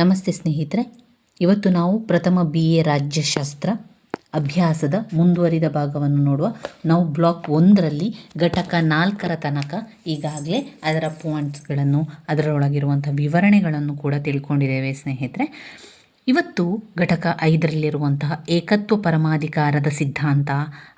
ನಮಸ್ತೆ ಸ್ನೇಹಿತರೆ. ಇವತ್ತು ನಾವು ಪ್ರಥಮ ಬಿ ಎ ರಾಜ್ಯಶಾಸ್ತ್ರ ಅಭ್ಯಾಸದ ಮುಂದುವರಿದ ಭಾಗವನ್ನು ನೋಡುವ ನಾವು ಬ್ಲಾಕ್ ಒಂದರಲ್ಲಿ ಘಟಕ ನಾಲ್ಕರ ತನಕ ಈಗಾಗಲೇ ಅದರ ಪಾಯಿಂಟ್ಸ್ಗಳನ್ನು ಅದರೊಳಗಿರುವಂಥ ವಿವರಣೆಗಳನ್ನು ಕೂಡ ತಿಳ್ಕೊಂಡಿದ್ದೇವೆ ಸ್ನೇಹಿತರೆ. ಇವತ್ತು ಘಟಕ ಐದರಲ್ಲಿರುವಂತಹ ಏಕತ್ವ ಪರಮಾಧಿಕಾರದ ಸಿದ್ಧಾಂತ,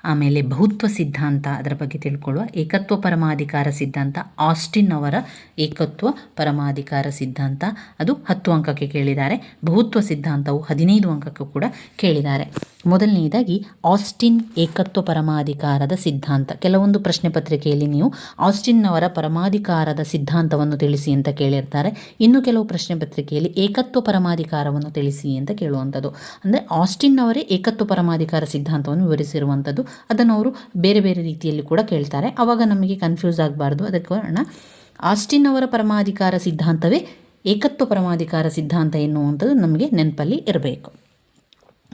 ಆಮೇಲೆ ಬಹುತ್ವ ಸಿದ್ಧಾಂತ ಅದರ ಬಗ್ಗೆ ತಿಳ್ಕೊಳ್ಳುವ ಏಕತ್ವ ಪರಮಾಧಿಕಾರ ಸಿದ್ಧಾಂತ, ಆಸ್ಟಿನ್ ಅವರ ಏಕತ್ವ ಪರಮಾಧಿಕಾರ ಸಿದ್ಧಾಂತ, ಅದು ಹತ್ತು ಅಂಕಕ್ಕೆ ಕೇಳಿದ್ದಾರೆ. ಬಹುತ್ವ ಸಿದ್ಧಾಂತವು ಹದಿನೈದು ಅಂಕಕ್ಕೂ ಕೂಡ ಕೇಳಿದ್ದಾರೆ. ಮೊದಲನೆಯದಾಗಿ ಆಸ್ಟಿನ್ ಏಕತ್ವ ಪರಮಾಧಿಕಾರದ ಸಿದ್ಧಾಂತ. ಕೆಲವೊಂದು ಪ್ರಶ್ನೆ ಪತ್ರಿಕೆಯಲ್ಲಿ ನೀವು ಆಸ್ಟಿನ್ ಅವರ ಪರಮಾಧಿಕಾರದ ಸಿದ್ಧಾಂತವನ್ನು ತಿಳಿಸಿ ಅಂತ ಕೇಳಿರ್ತಾರೆ. ಇನ್ನು ಕೆಲವು ಪ್ರಶ್ನೆ ಪತ್ರಿಕೆಯಲ್ಲಿ ಏಕತ್ವ ಪರಮಾಧಿಕಾರವನ್ನು ತಿಳಿಸಿ ಅಂತ ಕೇಳುವಂಥದ್ದು. ಅಂದರೆ ಆಸ್ಟಿನ್ ಅವರೇ ಏಕತ್ವ ಪರಮಾಧಿಕಾರ ಸಿದ್ಧಾಂತವನ್ನು ವಿವರಿಸಿರುವಂಥದ್ದು. ಅದನ್ನು ಅವರು ಬೇರೆ ಬೇರೆ ರೀತಿಯಲ್ಲಿ ಕೂಡ ಕೇಳ್ತಾರೆ. ಆವಾಗ ನಮಗೆ ಕನ್ಫ್ಯೂಸ್ ಆಗಬಾರ್ದು. ಅದಕ್ಕೆ ಕಾರಣ ಆಸ್ಟಿನ್ ಅವರ ಪರಮಾಧಿಕಾರ ಸಿದ್ಧಾಂತವೇ ಏಕತ್ವ ಪರಮಾಧಿಕಾರ ಸಿದ್ಧಾಂತ ಎನ್ನುವಂಥದ್ದು ನಮಗೆ ನೆನಪಲ್ಲಿ ಇರಬೇಕು.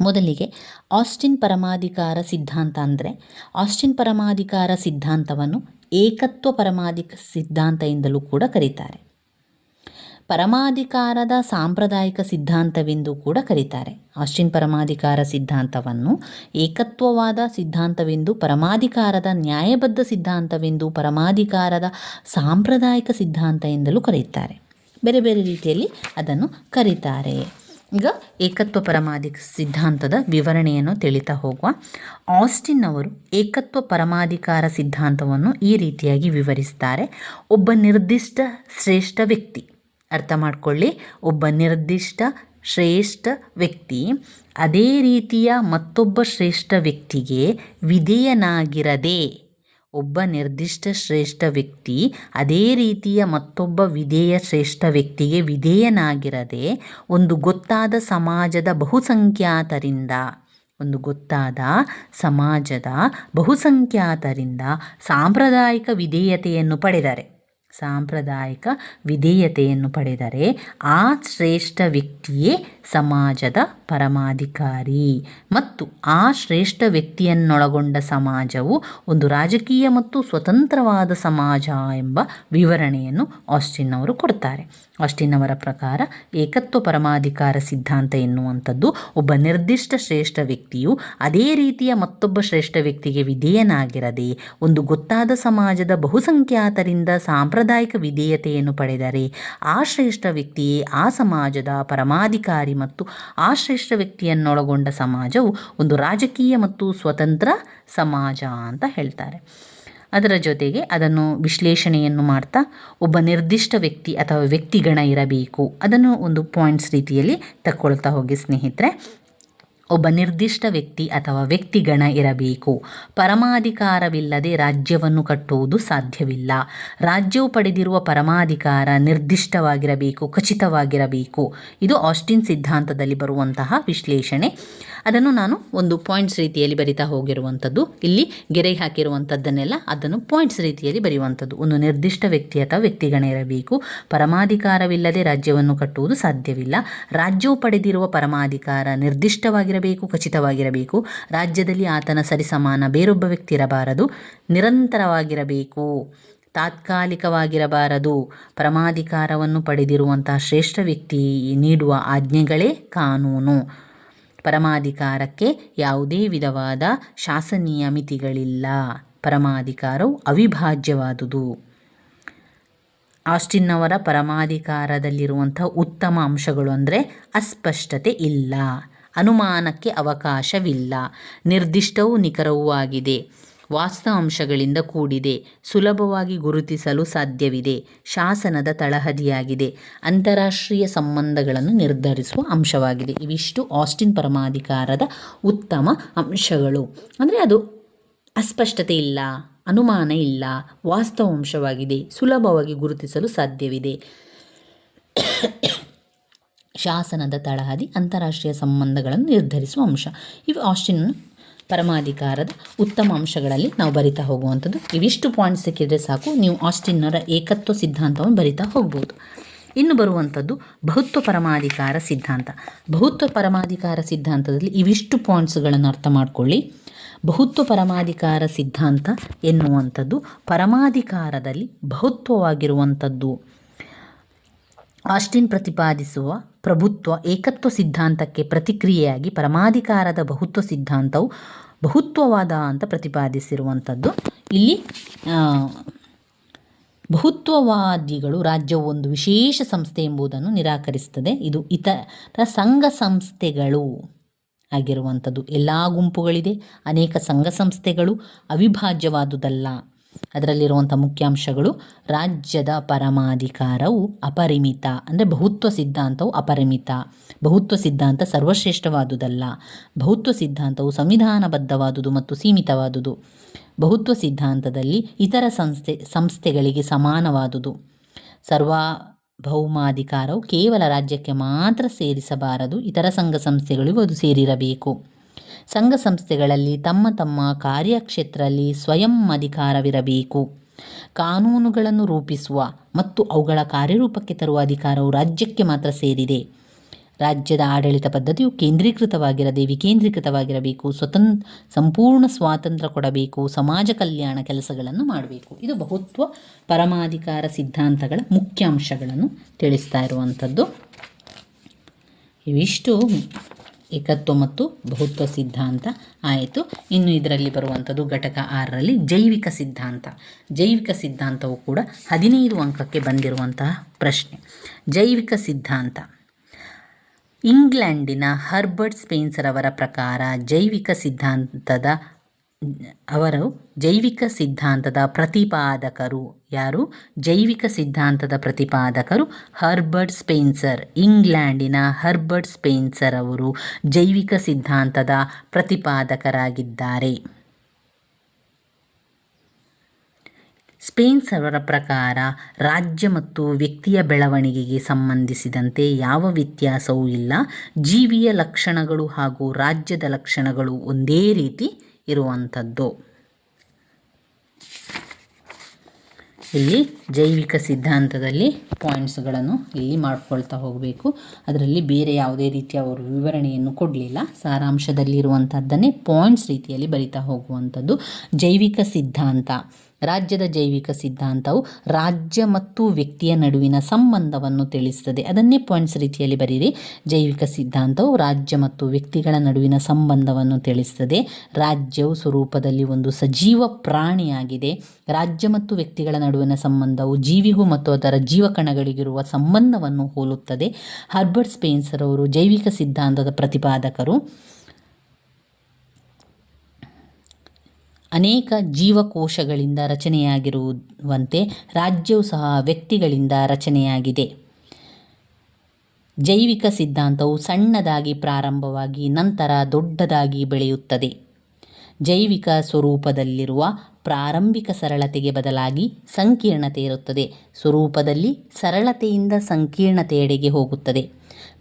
ಮೊದಲಿಗೆ ಆಸ್ಟಿನ್ ಪರಮಾಧಿಕಾರ ಸಿದ್ಧಾಂತ ಅಂದರೆ ಆಸ್ಟಿನ್ ಪರಮಾಧಿಕಾರ ಸಿದ್ಧಾಂತವನ್ನು ಏಕತ್ವ ಪರಮಾಧಿಕ ಸಿದ್ಧಾಂತ ಎಂದಲೂ ಕೂಡ ಕರೀತಾರೆ. ಪರಮಾಧಿಕಾರದ ಸಾಂಪ್ರದಾಯಿಕ ಸಿದ್ಧಾಂತವೆಂದು ಕೂಡ ಕರೀತಾರೆ. ಆಸ್ಟಿನ್ ಪರಮಾಧಿಕಾರ ಸಿದ್ಧಾಂತವನ್ನು ಏಕತ್ವವಾದ ಸಿದ್ಧಾಂತವೆಂದು, ಪರಮಾಧಿಕಾರದ ನ್ಯಾಯಬದ್ಧ ಸಿದ್ಧಾಂತವೆಂದು, ಪರಮಾಧಿಕಾರದ ಸಾಂಪ್ರದಾಯಿಕ ಸಿದ್ಧಾಂತ ಎಂದಲೂ ಕರೆಯುತ್ತಾರೆ ಬೇರೆ ಬೇರೆ ರೀತಿಯಲ್ಲಿ ಅದನ್ನು ಕರೀತಾರೆ. ಈಗ ಏಕತ್ವ ಪರಮಾಧಿಕ ಸಿದ್ಧಾಂತದ ವಿವರಣೆಯನ್ನು ತಿಳಿತಾ ಹೋಗುವ. ಆಸ್ಟಿನ್ ಅವರು ಏಕತ್ವ ಪರಮಾಧಿಕಾರ ಸಿದ್ಧಾಂತವನ್ನು ಈ ರೀತಿಯಾಗಿ ವಿವರಿಸ್ತಾರೆ. ಒಬ್ಬ ನಿರ್ದಿಷ್ಟ ಶ್ರೇಷ್ಠ ವ್ಯಕ್ತಿ, ಅರ್ಥ ಮಾಡಿಕೊಳ್ಳಿ. ಒಬ್ಬ ನಿರ್ದಿಷ್ಟ ಶ್ರೇಷ್ಠ ವ್ಯಕ್ತಿ ಅದೇ ರೀತಿಯ ಮತ್ತೊಬ್ಬ ಶ್ರೇಷ್ಠ ವ್ಯಕ್ತಿಗೆ ವಿಧೇಯನಾಗಿರದೆ ಒಬ್ಬ ನಿರ್ದಿಷ್ಟ ಶ್ರೇಷ್ಠ ವ್ಯಕ್ತಿ ಅದೇ ರೀತಿಯ ಮತ್ತೊಬ್ಬ ವಿಧೇಯ ಶ್ರೇಷ್ಠ ವ್ಯಕ್ತಿಗೆ ವಿಧೇಯನಾಗಿರದೆ ಒಂದು ಗೊತ್ತಾದ ಸಮಾಜದ ಬಹುಸಂಖ್ಯಾತರಿಂದ, ಒಂದು ಗೊತ್ತಾದ ಸಮಾಜದ ಬಹುಸಂಖ್ಯಾತರಿಂದ ಸಾಂಪ್ರದಾಯಿಕ ವಿಧೇಯತೆಯನ್ನು ಪಡೆದರೆ. ಸಾಂಪ್ರದಾಯಿಕ ವಿಧೇಯತೆಯನ್ನು ಪಡೆದರೆ ಆ ಶ್ರೇಷ್ಠ ವ್ಯಕ್ತಿಯೇ ಸಮಾಜದ ಪರಮಾಧಿಕಾರಿ. ಮತ್ತು ಆ ಶ್ರೇಷ್ಠ ವ್ಯಕ್ತಿಯನ್ನೊಳಗೊಂಡ ಸಮಾಜವು ಒಂದು ರಾಜಕೀಯ ಮತ್ತು ಸ್ವತಂತ್ರವಾದ ಸಮಾಜ ಎಂಬ ವಿವರಣೆಯನ್ನು ಆಸ್ಟಿನ್ ಅವರು ಕೊಡ್ತಾರೆ. ಆಸ್ಟಿನ್ ಅವರ ಪ್ರಕಾರ ಏಕತ್ವ ಪರಮಾಧಿಕಾರ ಸಿದ್ಧಾಂತ ಎನ್ನುವಂಥದ್ದು ಒಬ್ಬ ನಿರ್ದಿಷ್ಟ ಶ್ರೇಷ್ಠ ವ್ಯಕ್ತಿಯು ಅದೇ ರೀತಿಯ ಮತ್ತೊಬ್ಬ ಶ್ರೇಷ್ಠ ವ್ಯಕ್ತಿಗೆ ವಿಧೇಯನಾಗಿರದೆ ಒಂದು ಗೊತ್ತಾದ ಸಮಾಜದ ಬಹುಸಂಖ್ಯಾತರಿಂದ ಸಾಂಪ್ರದಾಯಿಕ ವಿಧೇಯತೆಯನ್ನು ಪಡೆದರೆ ಆ ಶ್ರೇಷ್ಠ ವ್ಯಕ್ತಿಯೇ ಆ ಸಮಾಜದ ಪರಮಾಧಿಕಾರಿ ಮತ್ತು ಆ ಶ್ರೇಷ್ಠ ವ್ಯಕ್ತಿಯನ್ನೊಳಗೊಂಡ ಸಮಾಜವು ಒಂದು ರಾಜಕೀಯ ಮತ್ತು ಸ್ವತಂತ್ರ ಸಮಾಜ ಅಂತ ಹೇಳ್ತಾರೆ. ಅದರ ಜೊತೆಗೆ ಅದನ್ನು ವಿಶ್ಲೇಷಣೆಯನ್ನು ಮಾಡ್ತಾ ಒಬ್ಬ ನಿರ್ದಿಷ್ಟ ವ್ಯಕ್ತಿ ಅಥವಾ ವ್ಯಕ್ತಿಗಣ ಇರಬೇಕು. ಅದನ್ನು ಒಂದು ಪಾಯಿಂಟ್ಸ್ ರೀತಿಯಲ್ಲಿ ತಕ್ಕೊಳ್ತಾ ಹೋಗಿ ಸ್ನೇಹಿತರೆ. ಒಬ್ಬ ನಿರ್ದಿಷ್ಟ ವ್ಯಕ್ತಿ ಅಥವಾ ವ್ಯಕ್ತಿಗಣ ಇರಬೇಕು. ಪರಮಾಧಿಕಾರವಿಲ್ಲದೆ ರಾಜ್ಯವನ್ನು ಕಟ್ಟುವುದು ಸಾಧ್ಯವಿಲ್ಲ. ರಾಜ್ಯವು ಪಡೆದಿರುವ ಪರಮಾಧಿಕಾರ ನಿರ್ದಿಷ್ಟವಾಗಿರಬೇಕು, ಖಚಿತವಾಗಿರಬೇಕು. ಇದು ಆಸ್ಟಿನ್ ಸಿದ್ಧಾಂತದಲ್ಲಿ ಬರುವಂತಹ ವಿಶ್ಲೇಷಣೆ. ಅದನ್ನು ನಾನು ಒಂದು ಪಾಯಿಂಟ್ಸ್ ರೀತಿಯಲ್ಲಿ ಬರಿತಾ ಹೋಗಿರುವಂಥದ್ದು. ಇಲ್ಲಿ ಗೆರೆ ಹಾಕಿರುವಂಥದ್ದನ್ನೆಲ್ಲ ಅದನ್ನು ಪಾಯಿಂಟ್ಸ್ ರೀತಿಯಲ್ಲಿ ಬರೆಯುವಂಥದ್ದು. ಒಂದು ನಿರ್ದಿಷ್ಟ ವ್ಯಕ್ತಿ ಅಥವಾ ವ್ಯಕ್ತಿಗಣ ಇರಬೇಕು. ಪರಮಾಧಿಕಾರವಿಲ್ಲದೆ ರಾಜ್ಯವನ್ನು ಕಟ್ಟುವುದು ಸಾಧ್ಯವಿಲ್ಲ. ರಾಜ್ಯವು ಪಡೆದಿರುವ ಪರಮಾಧಿಕಾರ ನಿರ್ದಿಷ್ಟವಾಗಿರಬೇಕು, ಖಚಿತವಾಗಿರಬೇಕು. ರಾಜ್ಯದಲ್ಲಿ ಆತನ ಸರಿಸಮಾನ ಬೇರೊಬ್ಬ ವ್ಯಕ್ತಿ ಇರಬಾರದು. ನಿರಂತರವಾಗಿರಬೇಕು. ತಾತ್ಕಾಲಿಕವಾಗಿರಬಾರದು. ಪರಮಾಧಿಕಾರವನ್ನು ಪಡೆದಿರುವಂತಹ ಶ್ರೇಷ್ಠ ವ್ಯಕ್ತಿ ನೀಡುವ ಆಜ್ಞೆಗಳೇ ಕಾನೂನು. ಪರಮಾಧಿಕಾರಕ್ಕೆ ಯಾವುದೇ ವಿಧವಾದ ಶಾಸನೀಯ ಮಿತಿಗಳಿಲ್ಲ. ಪರಮಾಧಿಕಾರವು ಅವಿಭಾಜ್ಯವಾದುದು. ಆಸ್ಟಿನ್ನವರ ಪರಮಾಧಿಕಾರದಲ್ಲಿರುವಂಥ ಉತ್ತಮ ಅಂಶಗಳು ಅಂದರೆ ಅಸ್ಪಷ್ಟತೆ ಇಲ್ಲ. ಅನುಮಾನಕ್ಕೆ ಅವಕಾಶವಿಲ್ಲ. ನಿರ್ದಿಷ್ಟವೂ ನಿಖರವೂ ಆಗಿದೆ. ವಾಸ್ತವಾಂಶಗಳಿಂದ ಕೂಡಿದೆ, ಸುಲಭವಾಗಿ ಗುರುತಿಸಲು ಸಾಧ್ಯವಿದೆ, ಶಾಸನದ ತಳಹದಿಯಾಗಿದೆ, ಅಂತಾರಾಷ್ಟ್ರೀಯ ಸಂಬಂಧಗಳನ್ನು ನಿರ್ಧರಿಸುವ ಅಂಶವಾಗಿದೆ. ಇವಿಷ್ಟು ಆಸ್ಟಿನ್ ಪರಮಾಧಿಕಾರದ ಉತ್ತಮ ಅಂಶಗಳು. ಅಂದರೆ ಅದು ಅಸ್ಪಷ್ಟತೆ ಇಲ್ಲ, ಅನುಮಾನ ಇಲ್ಲ, ವಾಸ್ತವಾಂಶವಾಗಿದೆ, ಸುಲಭವಾಗಿ ಗುರುತಿಸಲು ಸಾಧ್ಯವಿದೆ. ಶಾಸನದ ತಳಹದಿ ಅಂತಾರಾಷ್ಟ್ರೀಯ ಸಂಬಂಧಗಳನ್ನು ನಿರ್ಧರಿಸುವ ಅಂಶ. ಇವು ಆಸ್ಟಿನ್ ಪರಮಾಧಿಕಾರದ ಉತ್ತಮ ಅಂಶಗಳಲ್ಲಿ ನಾವು ಬರಿತಾ ಹೋಗುವಂಥದ್ದು. ಇವಿಷ್ಟು ಪಾಯಿಂಟ್ಸ್ ಸಿಕ್ಕಿದರೆ ಸಾಕು. ನೀವು ಆಸ್ಟಿನ್ನರ ಏಕತ್ವ ಸಿದ್ಧಾಂತವನ್ನು ಬರಿತಾ ಹೋಗ್ಬೋದು. ಇನ್ನು ಬರುವಂಥದ್ದು ಬಹುತ್ವ ಪರಮಾಧಿಕಾರ ಸಿದ್ಧಾಂತ. ಬಹುತ್ವ ಪರಮಾಧಿಕಾರ ಸಿದ್ಧಾಂತದಲ್ಲಿ ಇವಿಷ್ಟು ಪಾಯಿಂಟ್ಸ್ಗಳನ್ನು ಅರ್ಥ ಮಾಡಿಕೊಳ್ಳಿ. ಬಹುತ್ವ ಪರಮಾಧಿಕಾರ ಸಿದ್ಧಾಂತ ಎನ್ನುವಂಥದ್ದು ಪರಮಾಧಿಕಾರದಲ್ಲಿ ಬಹುತ್ವವಾಗಿರುವಂಥದ್ದು. ಆಸ್ಟಿನ್ ಪ್ರತಿಪಾದಿಸುವ ಪ್ರಭುತ್ವ ಏಕತ್ವ ಸಿದ್ಧಾಂತಕ್ಕೆ ಪ್ರತಿಕ್ರಿಯೆಯಾಗಿ ಪರಮಾಧಿಕಾರದ ಬಹುತ್ವ ಸಿದ್ಧಾಂತವು ಬಹುತ್ವವಾದ ಅಂತ ಪ್ರತಿಪಾದಿಸಿರುವಂಥದ್ದು. ಇಲ್ಲಿ ಬಹುತ್ವವಾದಿಗಳು ರಾಜ್ಯವು ಒಂದು ವಿಶೇಷ ಸಂಸ್ಥೆ ಎಂಬುದನ್ನು ನಿರಾಕರಿಸುತ್ತದೆ. ಇದು ಇತರ ಸಂಘ ಸಂಸ್ಥೆಗಳು ಆಗಿರುವಂಥದ್ದು. ಎಲ್ಲ ಗುಂಪುಗಳಿದೆ. ಅನೇಕ ಸಂಘ ಸಂಸ್ಥೆಗಳು ಅವಿಭಾಜ್ಯವಾದುದಲ್ಲ. ಅದರಲ್ಲಿರುವಂಥ ಮುಖ್ಯಾಂಶಗಳು ರಾಜ್ಯದ ಪರಮಾಧಿಕಾರವು ಅಪರಿಮಿತ, ಅಂದರೆ ಬಹುತ್ವ ಸಿದ್ಧಾಂತವು ಅಪರಿಮಿತ. ಬಹುತ್ವ ಸಿದ್ಧಾಂತ ಸರ್ವಶ್ರೇಷ್ಠವಾದುದಲ್ಲ. ಬಹುತ್ವ ಸಿದ್ಧಾಂತವು ಸಂವಿಧಾನಬದ್ಧವಾದುದು ಮತ್ತು ಸೀಮಿತವಾದುದು. ಬಹುತ್ವ ಸಿದ್ಧಾಂತದಲ್ಲಿ ಇತರ ಸಂಸ್ಥೆ, ಸಂಸ್ಥೆಗಳಿಗೆ ಸಮಾನವಾದುದು. ಸಾರ್ವಭೌಮಾಧಿಕಾರವು ಕೇವಲ ರಾಜ್ಯಕ್ಕೆ ಮಾತ್ರ ಸೇರಿಸಬಾರದು, ಇತರ ಸಂಘ ಸಂಸ್ಥೆಗಳಿಗೂ ಅದು ಸೇರಿರಬೇಕು. ಸಂಘ ಸಂಸ್ಥೆಗಳಲ್ಲಿ ತಮ್ಮ ತಮ್ಮ ಕಾರ್ಯಕ್ಷೇತ್ರದಲ್ಲಿ ಸ್ವಯಂ ಅಧಿಕಾರವಿರಬೇಕು. ಕಾನೂನುಗಳನ್ನು ರೂಪಿಸುವ ಮತ್ತು ಅವುಗಳ ಕಾರ್ಯರೂಪಕ್ಕೆ ತರುವ ಅಧಿಕಾರವು ರಾಜ್ಯಕ್ಕೆ ಮಾತ್ರ ಸೇರಿದೆ. ರಾಜ್ಯದ ಆಡಳಿತ ಪದ್ಧತಿಯು ಕೇಂದ್ರೀಕೃತವಾಗಿರದೆ ವಿಕೇಂದ್ರೀಕೃತವಾಗಿರಬೇಕು. ಸ್ವತಂತ್ರ ಸಂಪೂರ್ಣ ಸ್ವಾತಂತ್ರ್ಯ ಕೊಡಬೇಕು. ಸಮಾಜ ಕಲ್ಯಾಣ ಕೆಲಸಗಳನ್ನು ಮಾಡಬೇಕು. ಇದು ಬಹುತ್ವ ಪರಮಾಧಿಕಾರ ಸಿದ್ಧಾಂತಗಳ ಮುಖ್ಯಾಂಶಗಳನ್ನು ತಿಳಿಸ್ತಾ ಇರುವಂಥದ್ದು. ಇವಿಷ್ಟು. ಏಕತ್ವ ಮತ್ತು ಬಹುತ್ವ ಸಿದ್ಧಾಂತ ಆಯಿತು. ಇನ್ನು ಇದರಲ್ಲಿ ಬರುವಂಥದ್ದು ಘಟಕ ಆರರಲ್ಲಿ ಜೈವಿಕ ಸಿದ್ಧಾಂತ. ಜೈವಿಕ ಸಿದ್ಧಾಂತವು ಕೂಡ ಹದಿನೈದು ಅಂಕಕ್ಕೆ ಬಂದಿರುವಂತಹ ಪ್ರಶ್ನೆ. ಜೈವಿಕ ಸಿದ್ಧಾಂತ. ಇಂಗ್ಲೆಂಡಿನ ಹರ್ಬರ್ಟ್ ಸ್ಪೇನ್ಸರ್ ಅವರ ಪ್ರಕಾರ ಜೈವಿಕ ಸಿದ್ಧಾಂತದ ಅವರು ಜೈವಿಕ ಸಿದ್ಧಾಂತದ ಪ್ರತಿಪಾದಕರು. ಯಾರು? ಜೈವಿಕ ಸಿದ್ಧಾಂತದ ಪ್ರತಿಪಾದಕರು ಹರ್ಬರ್ಟ್ ಸ್ಪೇನ್ಸರ್. ಇಂಗ್ಲೆಂಡಿನ ಹರ್ಬರ್ಟ್ ಸ್ಪೇನ್ಸರ್ ಅವರು ಜೈವಿಕ ಸಿದ್ಧಾಂತದ ಪ್ರತಿಪಾದಕರಾಗಿದ್ದಾರೆ. ಸ್ಪೇನ್ಸ್ ಅವರ ಪ್ರಕಾರ ರಾಜ್ಯ ಮತ್ತು ವ್ಯಕ್ತಿಯ ಬೆಳವಣಿಗೆಗೆ ಸಂಬಂಧಿಸಿದಂತೆ ಯಾವ ವ್ಯತ್ಯಾಸವೂ ಇಲ್ಲ. ಜೀವಿಯ ಲಕ್ಷಣಗಳು ಹಾಗೂ ರಾಜ್ಯದ ಲಕ್ಷಣಗಳು ಒಂದೇ ರೀತಿ ಇರುವಂಥದ್ದು. ಇಲ್ಲಿ ಜೈವಿಕ ಸಿದ್ಧಾಂತದಲ್ಲಿ ಪಾಯಿಂಟ್ಸ್ಗಳನ್ನು ಇಲ್ಲಿ ಮಾಡ್ಕೊಳ್ತಾ ಹೋಗಬೇಕು. ಅದರಲ್ಲಿ ಬೇರೆ ಯಾವುದೇ ರೀತಿಯ ಅವರು ವಿವರಣೆಯನ್ನು ಕೊಡಲಿಲ್ಲ. ಸಾರಾಂಶದಲ್ಲಿರುವಂಥದ್ದನ್ನೇ ಪಾಯಿಂಟ್ಸ್ ರೀತಿಯಲ್ಲಿ ಬರಿತಾ ಹೋಗುವಂಥದ್ದು. ಜೈವಿಕ ಸಿದ್ಧಾಂತ. ರಾಜ್ಯದ ಜೈವಿಕ ಸಿದ್ಧಾಂತವು ರಾಜ್ಯ ಮತ್ತು ವ್ಯಕ್ತಿಯ ನಡುವಿನ ಸಂಬಂಧವನ್ನು ತಿಳಿಸುತ್ತದೆ. ಅದನ್ನೇ ಪಾಯಿಂಟ್ಸ್ ರೀತಿಯಲ್ಲಿ ಬರೀರಿ. ಜೈವಿಕ ಸಿದ್ಧಾಂತವು ರಾಜ್ಯ ಮತ್ತು ವ್ಯಕ್ತಿಗಳ ನಡುವಿನ ಸಂಬಂಧವನ್ನು ತಿಳಿಸುತ್ತದೆ. ರಾಜ್ಯವು ಸ್ವರೂಪದಲ್ಲಿ ಒಂದು ಸಜೀವ ಪ್ರಾಣಿಯಾಗಿದೆ. ರಾಜ್ಯ ಮತ್ತು ವ್ಯಕ್ತಿಗಳ ನಡುವಿನ ಸಂಬಂಧವು ಜೀವಿಗೂ ಮತ್ತು ಅದರ ಜೀವಕಣಗಳಿಗಿರುವ ಸಂಬಂಧವನ್ನು ಹೋಲುತ್ತದೆ. ಹರ್ಬರ್ಟ್ ಸ್ಪೇನ್ಸರ್ ಅವರು ಜೈವಿಕ ಸಿದ್ಧಾಂತದ ಪ್ರತಿಪಾದಕರು. ಅನೇಕ ಜೀವಕೋಶಗಳಿಂದ ರಚನೆಯಾಗಿರುವಂತೆ ರಾಜ್ಯವು ಸಹ ವ್ಯಕ್ತಿಗಳಿಂದ ರಚನೆಯಾಗಿದೆ. ಜೈವಿಕ ಸಿದ್ಧಾಂತವು ಸಣ್ಣದಾಗಿ ಪ್ರಾರಂಭವಾಗಿ ನಂತರ ದೊಡ್ಡದಾಗಿ ಬೆಳೆಯುತ್ತದೆ. ಜೈವಿಕ ಸ್ವರೂಪದಲ್ಲಿರುವ ಪ್ರಾರಂಭಿಕ ಸರಳತೆಗೆ ಬದಲಾಗಿ ಸಂಕೀರ್ಣತೆ ಇರುತ್ತದೆ. ಸ್ವರೂಪದಲ್ಲಿ ಸರಳತೆಯಿಂದ ಸಂಕೀರ್ಣತೆಯೆಡೆಗೆ ಹೋಗುತ್ತದೆ.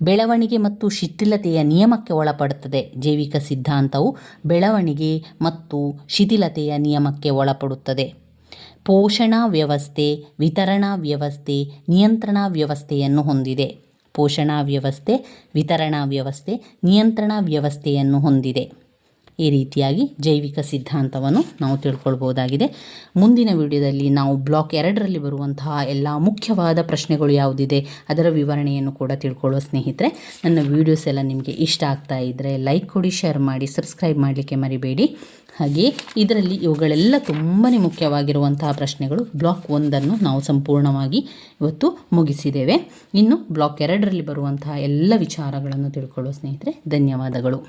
ಬೆಳವಣಿಗೆ ಮತ್ತು ಶಿಥಿಲತೆಯ ನಿಯಮಕ್ಕೆ ಒಳಪಡುತ್ತದೆ. ಜೈವಿಕ ಸಿದ್ಧಾಂತವು ಬೆಳವಣಿಗೆ ಮತ್ತು ಶಿಥಿಲತೆಯ ನಿಯಮಕ್ಕೆ ಒಳಪಡುತ್ತದೆ. ಪೋಷಣಾ ವ್ಯವಸ್ಥೆ, ವಿತರಣಾ ವ್ಯವಸ್ಥೆ, ನಿಯಂತ್ರಣಾ ವ್ಯವಸ್ಥೆಯನ್ನು ಹೊಂದಿದೆ. ಪೋಷಣಾ ವ್ಯವಸ್ಥೆ, ವಿತರಣಾ ವ್ಯವಸ್ಥೆ, ನಿಯಂತ್ರಣಾ ವ್ಯವಸ್ಥೆಯನ್ನು ಹೊಂದಿದೆ. ಈ ರೀತಿಯಾಗಿ ಜೈವಿಕ ಸಿದ್ಧಾಂತವನ್ನು ನಾವು ತಿಳ್ಕೊಳ್ಬೋದಾಗಿದೆ. ಮುಂದಿನ ವಿಡಿಯೋದಲ್ಲಿ ನಾವು ಬ್ಲಾಕ್ ಎರಡರಲ್ಲಿ ಬರುವಂತಹ ಎಲ್ಲ ಮುಖ್ಯವಾದ ಪ್ರಶ್ನೆಗಳು ಯಾವುದಿದೆ ಅದರ ವಿವರಣೆಯನ್ನು ಕೂಡ ತಿಳ್ಕೊಳ್ಳುವ ಸ್ನೇಹಿತರೆ, ನನ್ನ ವೀಡಿಯೋಸ್ ಎಲ್ಲ ನಿಮಗೆ ಇಷ್ಟ ಆಗ್ತಾ ಇದ್ದರೆ ಲೈಕ್ ಕೊಡಿ, ಶೇರ್ ಮಾಡಿ, ಸಬ್ಸ್ಕ್ರೈಬ್ ಮಾಡಲಿಕ್ಕೆ ಮರಿಬೇಡಿ. ಹಾಗೆ ಇದರಲ್ಲಿ ಇವುಗಳೆಲ್ಲ ತುಂಬಾ ಮುಖ್ಯವಾಗಿರುವಂತಹ ಪ್ರಶ್ನೆಗಳು ಬ್ಲಾಕ್ ಒಂದನ್ನು ನಾವು ಸಂಪೂರ್ಣವಾಗಿ ಇವತ್ತು ಮುಗಿಸಿದ್ದೇವೆ. ಇನ್ನು ಬ್ಲಾಕ್ ಎರಡರಲ್ಲಿ ಬರುವಂತಹ ಎಲ್ಲ ವಿಚಾರಗಳನ್ನು ತಿಳ್ಕೊಳ್ಳುವ ಸ್ನೇಹಿತರೆ, ಧನ್ಯವಾದಗಳು.